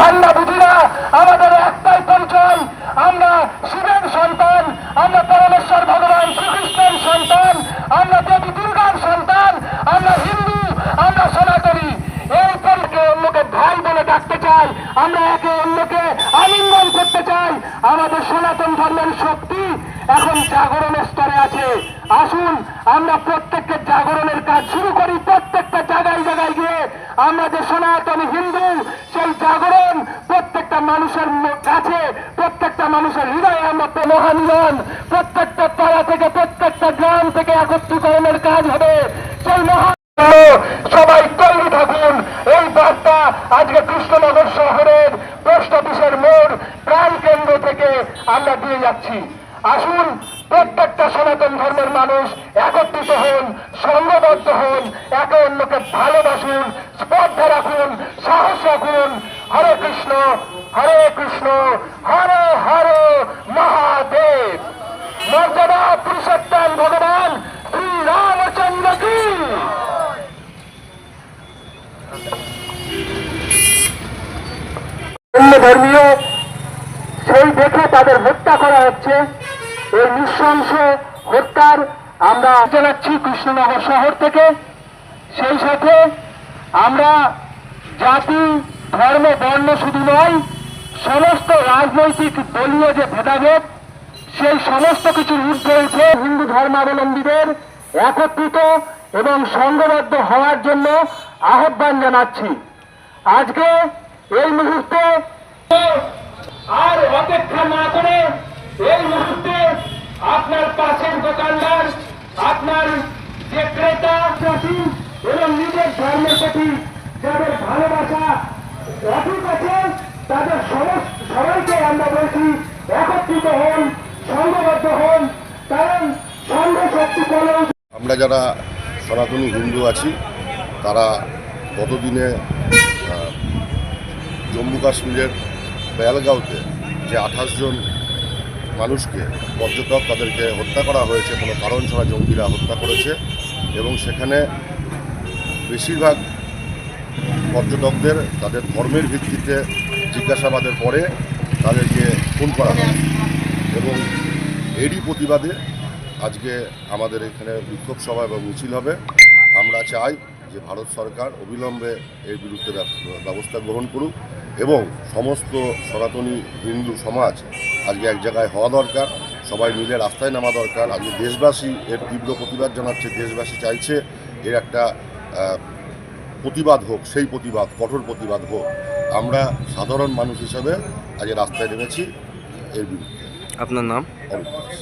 ঝান্ডা বুঝি না আমাদের একটাই পরিচয়, আমরা শিবের সন্তান, আমরা পরমেশ্বর ভগবান শ্রীকৃষ্ণের সন্তান, আমরা দেবী দুর্গার সন্তান, আমরা হিন্দু, আমরা সনাতনী। এই পরিকে অন্যকে ভাই বলে ডাকতে চাই, আমরা একে অন্যকে আলিঙ্গন করতে চাই। আমাদের সনাতন ধর্মের শক্তি এখন জাগরণের স্তরে আছে। আসুন, আমরা প্রত্যেককে জাগরণের কাজ শুরু করি প্রত্যেকটা জায়গায় জায়গায় গিয়ে। আমরা যে সনাতনী হিন্দু সেই জাগরণ প্রত্যেকটা মানুষের কাছে, প্রত্যেকটা মানুষের হৃদয়ে আমরা মহামিলন। প্রত্যেকটা পাড়া থেকে, প্রত্যেকটা গ্রাম থেকে একত্রীকরণের কাজ হবে। সেই মহা সবাই তৈরি থাকুন। এই বার্তা আজকে কৃষ্ণনগর শহরের পোস্ট অফিসের মোড় প্রাণ কেন্দ্র থেকে আমরা দিয়ে যাচ্ছি। আসুন, প্রত্যেকটা সনাতন ধর্মের মানুষ একত্রিত হন, সংঘবদ্ধ হন, একে অন্যকে ভালোবাসুন, স্পর্ধা রাখুন সাহস রাখুন হরে কৃষ্ণ হরে কৃষ্ণ হরে হরে মহাদেব। মর্যাদা পুরুষোত্তম ভগবান শ্রী রামচন্দ্র কি ধর্মীয় সেই দেখে তাদের হত্যা করা হচ্ছে। এই নৃশংস হত্যার আমরা জানাচ্ছি কৃষ্ণনগর শহর থেকে। সেই সাথে আমরা জাতি, ধর্ম, বর্ণ শুধু নয় সমস্ত রাজনৈতিক দলীয় যে ভেদাভেদ, সেই সমস্ত কিছুর ঊর্ধ্বে উঠে হিন্দু ধর্মাবলম্বীদের একত্রিত এবং সংঘবদ্ধ হওয়ার জন্য আহ্বান জানাচ্ছি। আজকে এই মুহূর্তে আর অপেক্ষা না করে এই মুহূর্তে আপনার পাশের দোকানদার, আপনার যে ক্রেতা, চাষি এবং নিজের ধর্মের প্রতি যাদের ভালোবাসা অধিক আছে তাদের সবাইকে আমরা বলছি, একত্রিত হন, সংঘবদ্ধ হন, কারণ সংঘ শক্তি আমরা যারা সনাতনী হিন্দু আছি, তারা গতদিনে জম্মু কাশ্মীরের বেলগাঁওতে যে আঠাশ জন মানুষকে পর্যটক তাদেরকে হত্যা করা হয়েছে, কোনো কারণ ছাড়া জঙ্গিরা হত্যা করেছে, এবং সেখানে বেশিরভাগ পর্যটকদের তাদের ধর্মের ভিত্তিতে জিজ্ঞাসাবাদের পরে তাদেরকে খুন করা হয়। এবং এরই প্রতিবাদে আজকে আমাদের এখানে বিক্ষোভ সভা এবং মিছিল হবে। আমরা চাই যে ভারত সরকার অবিলম্বে এর বিরুদ্ধে ব্যবস্থা গ্রহণ করুক এবং সমস্ত সনাতনী হিন্দু সমাজ আজকে এক জায়গায় হওয়া দরকার। সবাই মিলে রাস্তায় নামা দরকার। আজকে দেশবাসী এর তীব্র প্রতিবাদ জানাচ্ছে, দেশবাসী চাইছে এর একটা প্রতিবাদ হোক সেই প্রতিবাদ কঠোর প্রতিবাদ হোক আমরা সাধারণ মানুষ হিসাবে আজকে রাস্তায় নেমেছি এর বিরুদ্ধে আপনার নাম অরূপ দাস।